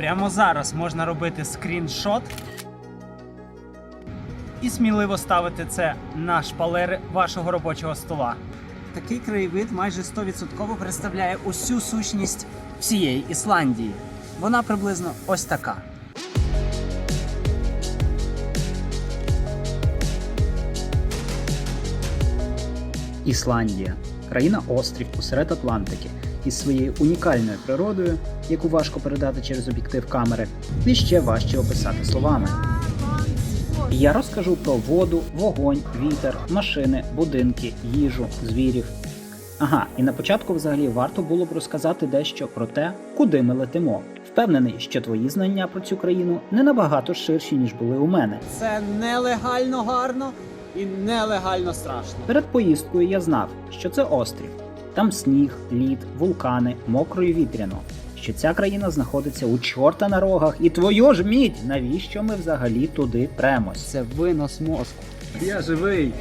Прямо зараз можна робити скріншот і сміливо ставити це на шпалери вашого робочого стола. Такий краєвид майже 100% представляє усю сущність всієї Ісландії. Вона приблизно ось така. Ісландія країна острів посеред Атлантики із своєю унікальною природою, яку важко передати через об'єктив камери, і ще важче описати словами. Я розкажу про воду, вогонь, вітер, машини, будинки, їжу, звірів. Ага, і на початку взагалі варто було б розказати дещо про те, куди ми летимо. Впевнений, що твої знання про цю країну не набагато ширші, ніж були у мене. Це нелегально гарно і нелегально страшно. Перед поїздкою я знав, що це острів. Там сніг, лід, вулкани, мокро і вітряно. Що ця країна знаходиться у чорта на рогах, і твою ж мідь, навіщо ми взагалі туди премось? Це винос мозку. Я живий.